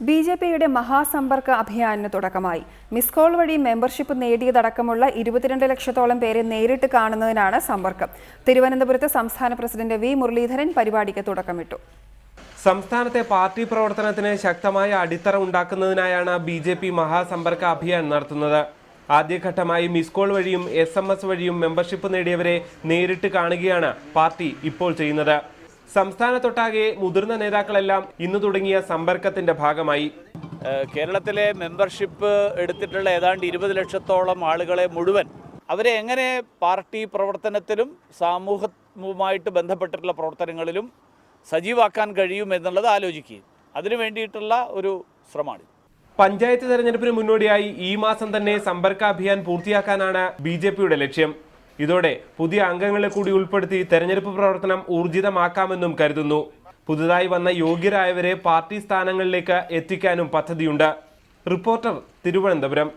B J പിയുടെ മഹാസമ്പർക്ക അഭിയാനിന് തുടക്കമായി. മിസ് കോൾ വഴി മെമ്പർഷിപ്പ് നേടിയതടക്കമുള്ള ഇരുപത്തിരണ്ട് ലക്ഷത്തോളം പേരെ നേരിട്ട് കാണുന്നതിനാണ് സമ്പർക്കം. തിരുവനന്തപുരത്ത് സംസ്ഥാന പ്രസിഡന്റ് വി മുരളീധരൻ പരിപാടിക്ക് തുടക്കമിട്ടു. സംസ്ഥാനത്തെ പാർട്ടി പ്രവർത്തനത്തിന് ശക്തമായ അടിത്തറ ഉണ്ടാക്കുന്നതിനായാണ് B J P Mahasampark Abhiyan നടത്തുന്നത്. ആദ്യഘട്ടമായി മിസ് കോൾ വഴിയും എസ് എം എസ് വഴിയും മെമ്പർഷിപ്പ് നേടിയവരെ നേരിട്ട് കാണുകയാണ് പാർട്ടി ഇപ്പോൾ ചെയ്യുന്നത്. സംസ്ഥാനത്തൊട്ടാകെ മുതിർന്ന നേതാക്കളെല്ലാം ഇന്ന് തുടങ്ങിയ സമ്പർക്കത്തിന്റെ ഭാഗമായി. കേരളത്തിലെ മെമ്പർഷിപ്പ് എടുത്തിട്ടുള്ള ഏതാണ്ട് ഇരുപത് ലക്ഷത്തോളം ആളുകളെ മുഴുവൻ അവരെ എങ്ങനെ പാർട്ടി പ്രവർത്തനത്തിലും സാമൂഹവുമായിട്ട് ബന്ധപ്പെട്ടിട്ടുള്ള പ്രവർത്തനങ്ങളിലും സജീവാക്കാൻ കഴിയും എന്നുള്ളത് ആലോചിക്കുകയും അതിനു വേണ്ടിയിട്ടുള്ള ഒരു ശ്രമമാണ് പഞ്ചായത്ത് തെരഞ്ഞെടുപ്പിന് മുന്നോടിയായി ഈ മാസം തന്നെ സമ്പർക്ക അഭിയാൻ പൂർത്തിയാക്കാനാണ് ബി ജെ പിയുടെ ലക്ഷ്യം. ഇതോടെ പുതിയ അംഗങ്ങളെ കൂടി ഉൾപ്പെടുത്തി തെരഞ്ഞെടുപ്പ് പ്രവർത്തനം ഊർജിതമാക്കാമെന്നും കരുതുന്നു. പുതുതായി വന്ന യോഗ്യരായവരെ പാർട്ടി സ്ഥാനങ്ങളിലേക്ക് എത്തിക്കാനും പദ്ധതിയുണ്ട്. റിപ്പോർട്ടർ തിരുവനന്തപുരം.